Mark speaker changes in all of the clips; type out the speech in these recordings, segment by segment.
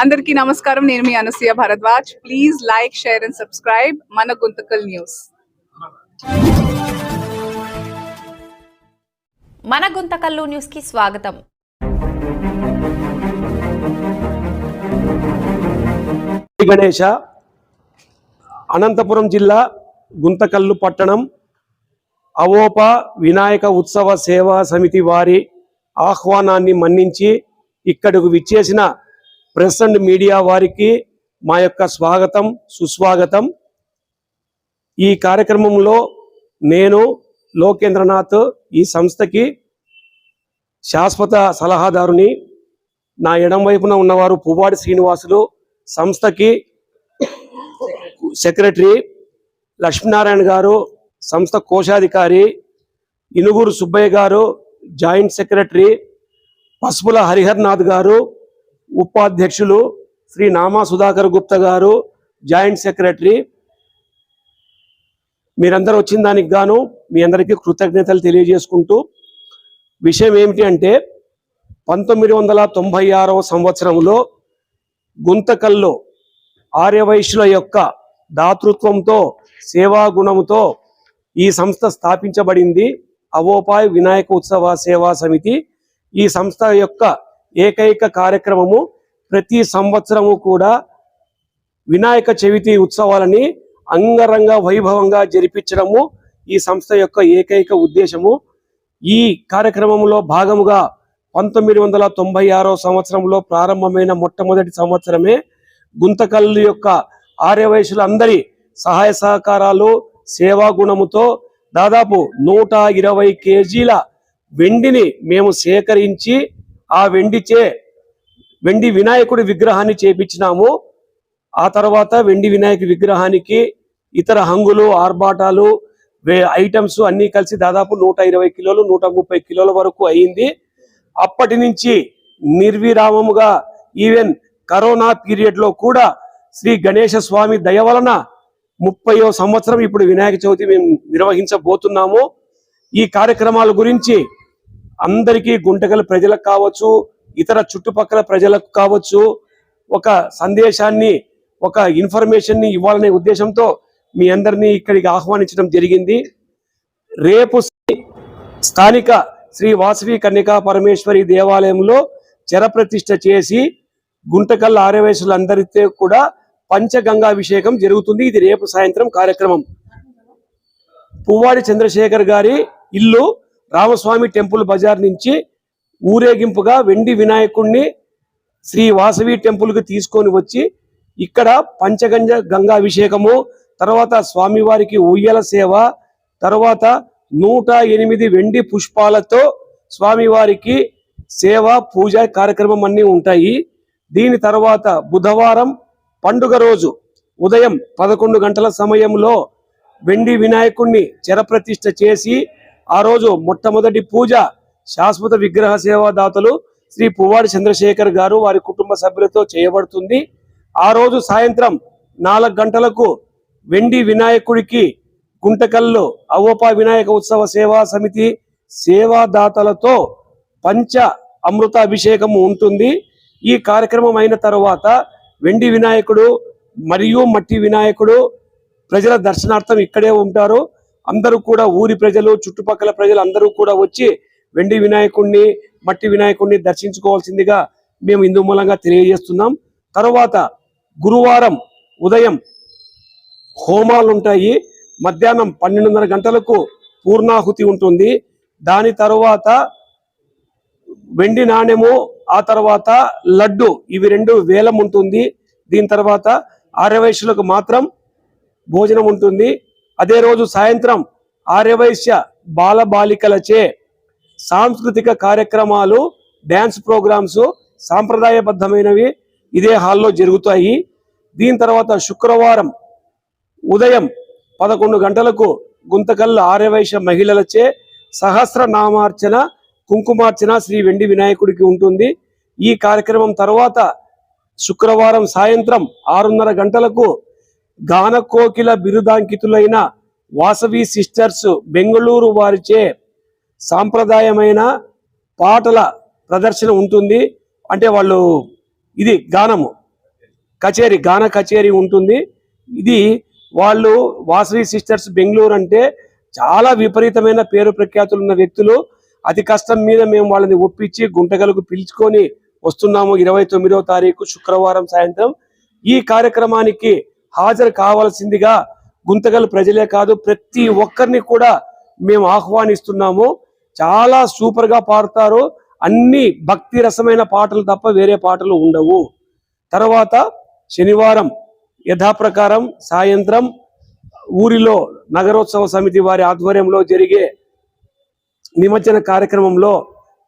Speaker 1: అందరికీ నమస్కారం. నేను మీ Anasuya Bharadwaj. Please like share and subscribe మన గుంతకల్ న్యూస్.
Speaker 2: మన గుంతకల్లు న్యూస్కి స్వాగతం.
Speaker 3: శ్రీ గణేశ అనంతపురం జిల్లా గుంతకల్లు పట్టణం అవోప వినాయక ఉత్సవ సేవా సమితి వారి ఆహ్వానాన్ని మన్నించి ఇక్కడకు విచ్చేసిన ప్రెస్ అండ్ మీడియా వారికి మా యొక్క స్వాగతం సుస్వాగతం. ఈ కార్యక్రమంలో నేను లోకేంద్రనాథ్ ఈ సంస్థకి శాశ్వత సలహాదారుని. నా ఎడం వైపున ఉన్నవారు పువ్వాడి శ్రీనివాసులు సంస్థకి సెక్రటరీ లక్ష్మీనారాయణ గారు సంస్థ కోశాధికారి ఇనుగురు సుబ్బయ్య గారు జాయింట్ సెక్రటరీ పసుపుల హరిహర్నాథ్ గారు ఉపాధ్యక్షులు శ్రీ నామా సుధాకర్ గుప్తా గారు జాయింట్ సెక్రటరీ. మీరందరూ వచ్చిన దానికి గాను మీ అందరికీ కృతజ్ఞతలు తెలియజేసుకుంటూ విషయం ఏమిటి అంటే పంతొమ్మిది వందల తొంభై ఆరవ సంవత్సరంలో గుంతకల్లో ఆర్యవైశ్యుల యొక్క దాతృత్వంతో సేవా గుణముతో ఈ సంస్థ స్థాపించబడింది. అవోపాయ్ వినాయక ఉత్సవ సేవా సమితి ఈ సంస్థ యొక్క ఏకైక కార్యక్రమము ప్రతి సంవత్సరము కూడా వినాయక చవితి ఉత్సవాలని అంగరంగ వైభవంగా జరిపించడము ఈ సంస్థ యొక్క ఏకైక ఉద్దేశము. ఈ కార్యక్రమంలో భాగముగా పంతొమ్మిది వందల తొంభై ఆరో సంవత్సరంలో ప్రారంభమైన మొట్టమొదటి సంవత్సరమే గుంతకల్లు యొక్క ఆర్యవయసులందరి సహాయ సహకారాలు సేవా గుణముతో దాదాపు నూట ఇరవై కేజీల వెండిని మేము సేకరించి ఆ వెండిచే వెండి వినాయకుడి విగ్రహాన్ని చేపించినాము. ఆ తర్వాత వెండి వినాయక విగ్రహానికి ఇతర హంగులు ఆర్భాటాలు వే- ఐటమ్స్ అన్నీ కలిసి దాదాపు నూట ఇరవై కిలోలు నూట ముప్పై కిలోల వరకు అయింది. అప్పటి నుంచి నిర్విరామముగా ఈవెన్ కరోనా పీరియడ్లో కూడా శ్రీ గణేశ స్వామి దయ వలన ముప్పయో సంవత్సరం ఇప్పుడు వినాయక చవితి మేము నిర్వహించబోతున్నాము. ఈ కార్యక్రమాల గురించి అందరికీ గుంటకల ప్రజలకు కావచ్చు ఇతర చుట్టుపక్కల ప్రజలకు కావచ్చు ఒక సందేశాన్ని ఒక ఇన్ఫర్మేషన్ని ఇవ్వాలనే ఉద్దేశంతో మీ అందరినీ ఇక్కడికి ఆహ్వానించడం జరిగింది. రేపు స్థానిక శ్రీ వాసవి కన్యకా పరమేశ్వరి దేవాలయంలో చరప్రతిష్ఠ చేసి గుంటకల్ ఆర్యవేశులందరితో కూడా పంచగంగాభిషేకం జరుగుతుంది. ఇది రేపు సాయంత్రం కార్యక్రమం. పువ్వాడి చంద్రశేఖర్ గారి ఇల్లు రామస్వామి టెంపుల్ బజార్ నుంచి ఊరేగింపుగా వెండి వినాయకుణ్ణి శ్రీ వాసవి టెంపుల్కి తీసుకొని వచ్చి ఇక్కడ పంచగంజ గంగాభిషేకము తర్వాత స్వామివారికి ఉయ్యల సేవ తర్వాత నూట ఎనిమిది వెండి పుష్పాలతో స్వామివారికి సేవ పూజ కార్యక్రమం అన్నీ ఉంటాయి. దీని తర్వాత బుధవారం పండుగ రోజు ఉదయం పదకొండు గంటల సమయంలో వెండి వినాయకుణ్ణి చెరప్రతిష్ఠ చేసి ఆ రోజు మొట్టమొదటి పూజ శాశ్వత విగ్రహ సేవాదాతలు శ్రీ పువ్వాడి చంద్రశేఖర్ గారు వారి కుటుంబ సభ్యులతో చేయబడుతుంది. ఆ రోజు సాయంత్రం నాలుగు గంటలకు వెండి వినాయకుడికి గుంటకల్లో అవోపా వినాయక ఉత్సవ సేవా సమితి సేవాదాతలతో పంచ అమృతాభిషేకము ఉంటుంది. ఈ కార్యక్రమం అయిన తర్వాత వెండి వినాయకుడు మరియు మట్టి వినాయకుడు ప్రజల దర్శనార్థం ఇక్కడే ఉంటారు. అందరూ కూడా ఊరి ప్రజలు చుట్టుపక్కల ప్రజలు అందరూ కూడా వచ్చి వెండి వినాయకుడిని మట్టి వినాయకుడిని దర్శించుకోవాల్సిందిగా మేము ఇందు మూలంగా తెలియజేస్తున్నాం. తర్వాత గురువారం ఉదయం హోమాలు ఉంటాయి మధ్యాహ్నం పన్నెండున్నర గంటలకు పూర్ణాహుతి ఉంటుంది. దాని తరువాత వెండి నాణెము ఆ తర్వాత లడ్డు ఇవి రెండు వేలం ఉంటుంది. దీని తర్వాత ఆర్యవైశ్యులకు మాత్రం భోజనం ఉంటుంది. అదే రోజు సాయంత్రం ఆర్యవైశ్య బాలబాలికలచే సాంస్కృతిక కార్యక్రమాలు డ్యాన్స్ ప్రోగ్రామ్స్ సాంప్రదాయబద్ధమైనవి ఇదే హాల్లో జరుగుతాయి. దీని తర్వాత శుక్రవారం ఉదయం పదకొండు గంటలకు గుంతకల్ ఆర్యవైశ్య మహిళలచే సహస్రనామార్చన కుంకుమార్చన శ్రీ వెండి వినాయకుడికి ఉంటుంది. ఈ కార్యక్రమం తర్వాత శుక్రవారం సాయంత్రం ఆరున్నర గంటలకు గాన కోకిల బిరుదాంకితులైన వాసవి సిస్టర్స్ బెంగళూరు వారిచే సాంప్రదాయమైన పాటల ప్రదర్శన ఉంటుంది. అంటే వాళ్ళు ఇది గానము. కచేరీ గాన కచేరీ ఉంటుంది. ఇది వాళ్ళు వాసవి సిస్టర్స్ బెంగళూరు అంటే చాలా విపరీతమైన పేరు ప్రఖ్యాతులు ఉన్న వ్యక్తులు. అతి కష్టం మీద మేము వాళ్ళని ఒప్పించి గుంటగలకు పిలుచుకొని వస్తున్నాము ఇరవై తొమ్మిదవ తారీఖు శుక్రవారం సాయంత్రం. ఈ కార్యక్రమానికి హాజరు కావాల్సిందిగా గుంతగల్ ప్రజలే కాదు ప్రతి ఒక్కరిని కూడా మేము ఆహ్వానిస్తున్నాము. చాలా సూపర్గా పాడతారు. అన్ని భక్తి రసమైన పాటలు తప్ప వేరే పాటలు ఉండవు. తర్వాత శనివారం యథాప్రకారం సాయంత్రం ఊరిలో నగరోత్సవ సమితి వారి ఆధ్వర్యంలో జరిగే నిమజ్జన కార్యక్రమంలో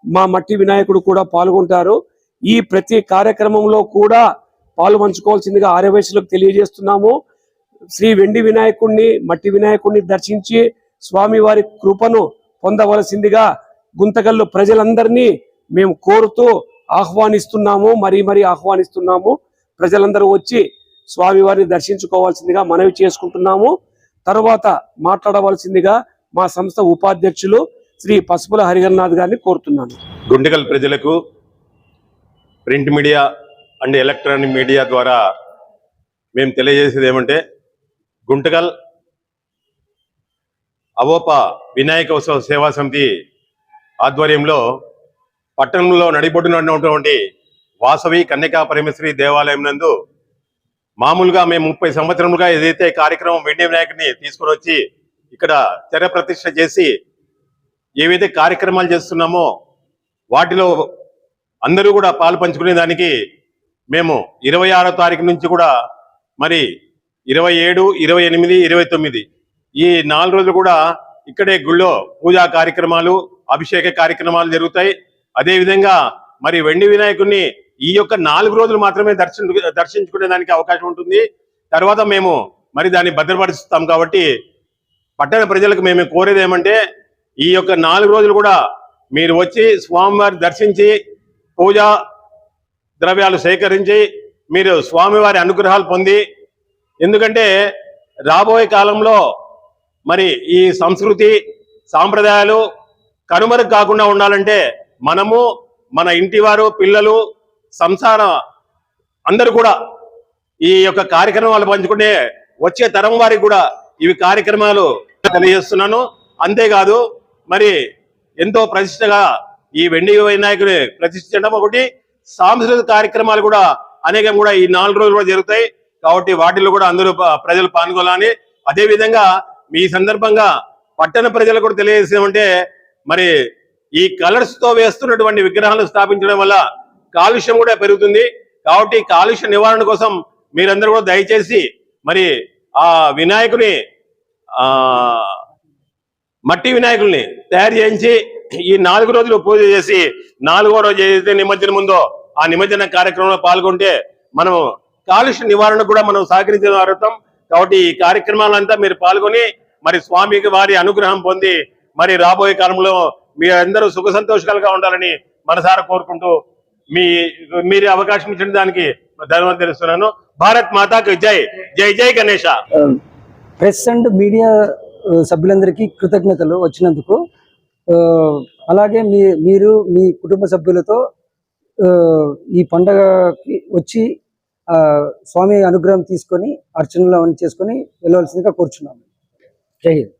Speaker 3: మా మట్టి వినాయకుడు కూడా పాల్గొంటారు. ఈ ప్రతి కార్యక్రమంలో కూడా పాలు పంచుకోవాల్సిందిగా ఆర్యవయసులకు తెలియజేస్తున్నాము. శ్రీ వెండి వినాయకుడిని మట్టి వినాయకుడిని దర్శించి స్వామివారి కృపను పొందవలసిందిగా గుంతకల్లు ప్రజలందరినీ మేము కోరుతూ ఆహ్వానిస్తున్నాము మరీ మరీ ఆహ్వానిస్తున్నాము. ప్రజలందరూ వచ్చి స్వామివారిని దర్శించుకోవాల్సిందిగా మనవి చేసుకుంటున్నాము. తరువాత మాట్లాడవలసిందిగా మా సంస్థ ఉపాధ్యక్షులు శ్రీ పసుపుల హరిహరనాథ్ గారిని కోరుతున్నాను.
Speaker 4: గుండెగల్ ప్రజలకు print media and electronic media ద్వారా మేము తెలియజేసేది ఏమంటే గుంటకల్ అవోప వినాయక ఉత్సవ సేవా సమితి ఆధ్వర్యంలో పట్టణంలో నడిబొడ్డున ఉన్నటువంటి వాసవి కన్యకా పరమేశ్వరి దేవాలయం నందు మామూలుగా మేము ముప్పై సంవత్సరములుగా ఏదైతే కార్యక్రమం వెండి వినాయకుడిని తీసుకొని వచ్చి ఇక్కడ తెర ప్రతిష్ట చేసి ఏవైతే కార్యక్రమాలు చేస్తున్నామో వాటిలో అందరూ కూడా పాలు పంచుకునే దానికి మేము ఇరవై ఆరో తారీఖు నుంచి కూడా మరి ఇరవై ఏడు ఇరవై ఎనిమిది ఇరవై తొమ్మిది ఈ నాలుగు రోజులు కూడా ఇక్కడే గుళ్ళో పూజా కార్యక్రమాలు అభిషేక కార్యక్రమాలు జరుగుతాయి. అదేవిధంగా మరి వెండి వినాయకుడిని ఈ యొక్క నాలుగు రోజులు మాత్రమే దర్శన దర్శించుకునే దానికి అవకాశం ఉంటుంది. తర్వాత మేము మరి దాన్ని భద్రపరుస్తాం కాబట్టి పట్టణ ప్రజలకు మేము కోరేది ఏమంటే ఈ యొక్క నాలుగు రోజులు కూడా మీరు వచ్చి స్వామివారి దర్శించి పూజ ద్రవ్యాలు సేకరించి మీరు స్వామివారి అనుగ్రహాలు పొంది ఎందుకంటే రాబోయే కాలంలో మరి ఈ సంస్కృతి సాంప్రదాయాలు కనుమరుగు కాకుండా ఉండాలంటే మనము మన ఇంటి వారు పిల్లలు సంసార అందరూ కూడా ఈ యొక్క కార్యక్రమాలు పంచుకునే వచ్చే తరం వారికి కూడా ఇవి కార్యక్రమాలు తెలియజేస్తున్నాను. అంతేకాదు మరి ఎంతో ప్రతిష్టగా ఈ వెండి వినాయకుడి ప్రతిష్ఠించడం ఒకటి సాంస్కృతిక కార్యక్రమాలు కూడా అనేకం కూడా ఈ నాలుగు రోజులు కూడా జరుగుతాయి. కాబట్టి వాటిలో కూడా అందరూ ప్రజలు పాల్గొనాలని అదేవిధంగా మీ సందర్భంగా పట్టణ ప్రజలకు కూడా తెలియజేసామంటే మరి ఈ కలర్స్తో వేస్తున్నటువంటి విగ్రహాలు స్థాపించడం వల్ల కాలుష్యం కూడా పెరుగుతుంది. కాబట్టి కాలుష్య నివారణ కోసం మీరందరూ కూడా దయచేసి మరి ఆ వినాయకుని ఆ మట్టి వినాయకుల్ని తయారు చేయించి ఈ నాలుగు రోజులు పూజ చేసి నాలుగో రోజు ఏదైతే నిమజ్జనం ఉందో ఆ నిమజ్జన కార్యక్రమంలో పాల్గొంటే మనం కాలుష్య నివారణకు కూడా మనం సహకరించడం అర్థం కాబట్టి ఈ కార్యక్రమాలంతా మీరు పాల్గొని మరి స్వామికి వారి అనుగ్రహం పొంది మరి రాబోయే కాలంలో మీ అందరూ సుఖ సంతోషాలుగా ఉండాలని మనసారా కోరుకుంటూ మీ మీరు అవకాశం ఇచ్చిన దానికి ధన్యవాదాలు తెలుస్తున్నాను. భారత్ మాతాకి జై జై జై గణేష.
Speaker 5: ప్రెస్ అండ్ మీడియా సభ్యులందరికీ కృతజ్ఞతలు వచ్చినందుకు. Uh, అలాగే మీ మీరు మీ కుటుంబ సభ్యులతో ఈ పండగకి వచ్చి స్వామి అనుగ్రహం తీసుకొని అర్చనలు అవన్నీ చేసుకొని వెళ్ళవలసిందిగా కోరుచున్నాము. జై హింద్.